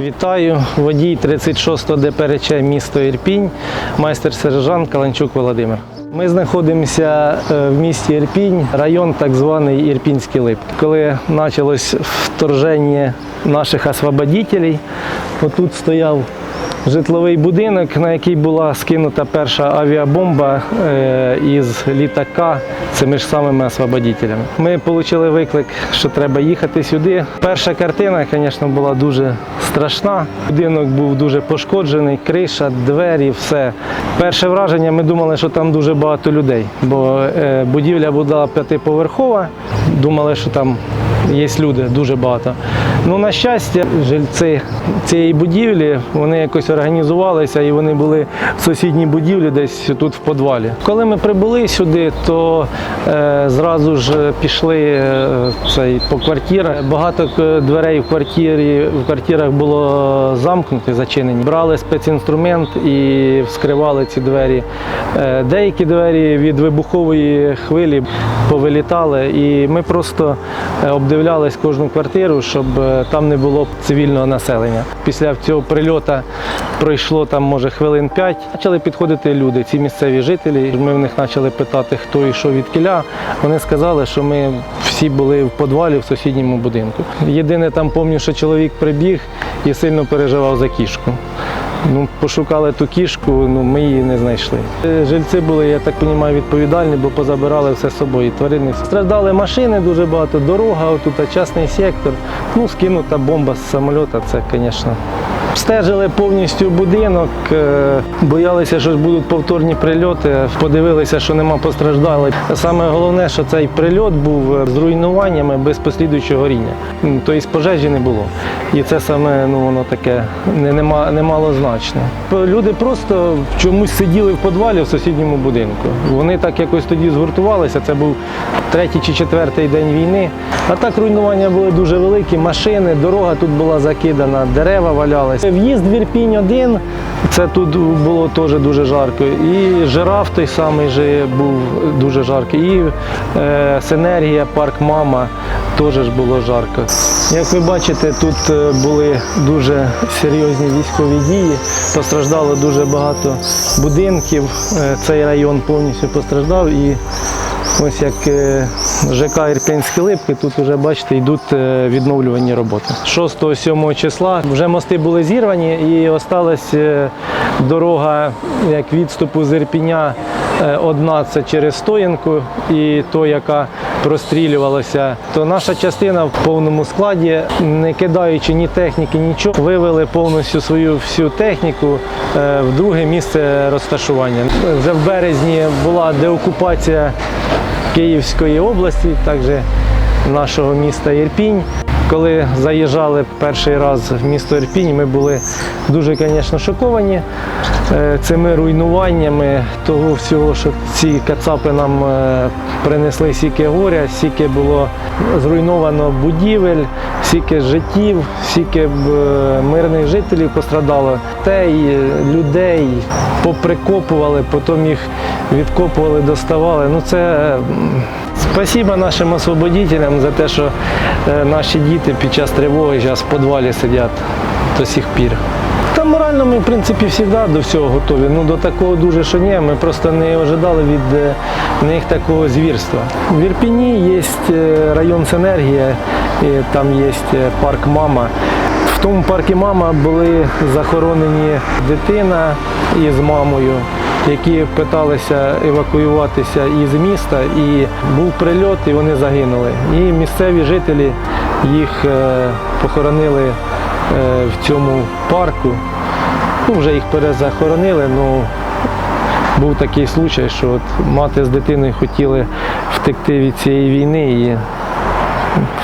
Вітаю, водій 36-го ДПРЧ місто Ірпінь, майстер-сержант Каланчук Володимир. Ми знаходимося е, в місті Ірпінь, район так званий Ірпінський Лип. Коли почалось вторження наших освободителів, отут стояв житловий будинок, на який була скинута перша авіабомба е, із літака цими ж самими освободителями. Ми отримали виклик, що треба їхати сюди. Перша картина, звісно, була дуже страшна. Будинок був дуже пошкоджений, криша, двері, все. Перше враження, ми думали, що там дуже багато людей, бо е, будівля була п'ятиповерхова. Думали, що там є люди дуже багато. Ну, на щастя, жильці цієї будівлі вони якось організувалися і вони були в сусідній будівлі, десь тут в підвалі. Коли ми прибули сюди, то е, зразу ж пішли е, цей, по квартирах. Багато дверей в квартирі в квартирах було замкнуті, зачинені. Брали спецінструмент і вскривали ці двері. Е, деякі двері від вибухової хвилі повилітали, і ми просто е, обдивлялись кожну квартиру, щоб е, там не було б цивільного населення. Після цього прильоту пройшло там, може, хвилин п'ять. Почали підходити люди, ці місцеві жителі. Ми в них почали питати, хто і що від кіля. Вони сказали, що ми всі були в підвалі в сусідньому будинку. Єдине там пам'ятаю, що чоловік прибіг і сильно переживав за кішку. Ну, пошукали ту кішку, ну ми її не знайшли. Е, Жильці були, я так розумію, відповідальні, бо позабирали все з собою. Тварини страждали машини дуже багато, дорога, отут частний сектор. Ну, скинута бомба з самоліта, це, звісно. Стежили повністю будинок, е, боялися, що будуть повторні прильоти. Подивилися, що нема постраждалих. Саме головне, що цей прильот був е, з руйнуваннями без послідуючого горіння. М, Тобто пожежі не було. І це саме ну, воно таке не, нема, немалозначне. Люди просто чомусь сиділи в підвалі в сусідньому будинку. Вони так якось тоді згуртувалися. Це був третій чи четвертий день війни. А так руйнування були дуже великі, машини, дорога тут була закидана, дерева валялися. В'їзд в Ірпінь один, це тут було теж дуже жарко. І жираф той самий же був дуже жаркий. І е, синергія, парк Мама теж було жарко. Як ви бачите, тут е, були дуже серйозні військові дії. Постраждало дуже багато будинків. Е, Цей район повністю постраждав і Ось як е, ЖК Ірпінські липки, тут вже бачите, йдуть е, відновлювані роботи. 6-7 числа вже мости були зірвані і осталась е, дорога як відступу з Ірпіня. Одна це через Стоянку і то, яка прострілювалася, то наша частина в повному складі, не кидаючи ні техніки, нічого, вивели повністю свою всю техніку в друге місце розташування. Вже в березні була деокупація Київської області, також нашого міста Ірпінь. Коли заїжджали перший раз в місто Ірпінь, ми були дуже, звісно, шоковані е, цими руйнуваннями того всього, що ці кацапи нам е, принесли сіки горя, сіки було зруйновано будівель, стільки життів, стільки б, е, мирних жителів пострадало. Те й людей поприкопували, потім їх відкопували, доставали. Ну це спасіба нашим освободителям за те, що е, наші діти під час тривоги зараз в підвалі сидять до сих пір. Та морально ми, в принципі, завжди до всього готові. Ну до такого дуже що ні. Ми просто не ожидали від е, них такого звірства. В Ірпіні є район Синергія, і там є е, парк Мама. В тому парку Мама були захоронені дитина із мамою, які питалися евакуюватися із міста, і був прильот, і вони загинули. І місцеві жителі їх е, похоронили е, в цьому парку. Ну, вже їх перезахоронили, ну був такий случай, що от мати з дитиною хотіли втекти від цієї війни і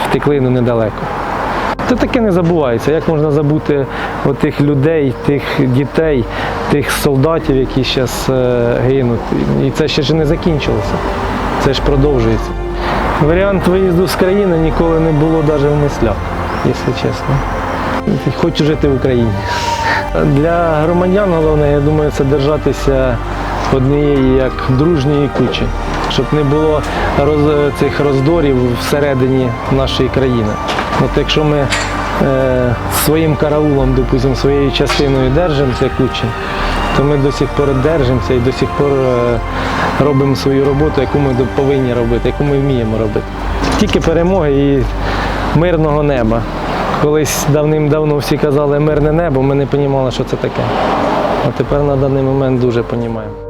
втекли ну, недалеко. Це таке не забувається. Як можна забути тих людей, тих дітей, тих солдатів, які зараз гинуть. І це ще ж не закінчилося. Це ж продовжується. Варіант виїзду з країни ніколи не було навіть в мислях, якщо чесно. Хочу жити в Україні. Для громадян головне, я думаю, це держатися однієї як дружньої кучі, щоб не було роз, цих роздорів всередині нашої країни. От якщо ми е, своїм караулом, допустим, своєю частиною держимося кучі, то ми до сих пор держимося і до сих пор е, робимо свою роботу, яку ми повинні робити, яку ми вміємо робити. Тільки перемоги і мирного неба. Колись давним-давно всі казали мирне небо, ми не розуміли, що це таке. А тепер на даний момент дуже розуміємо.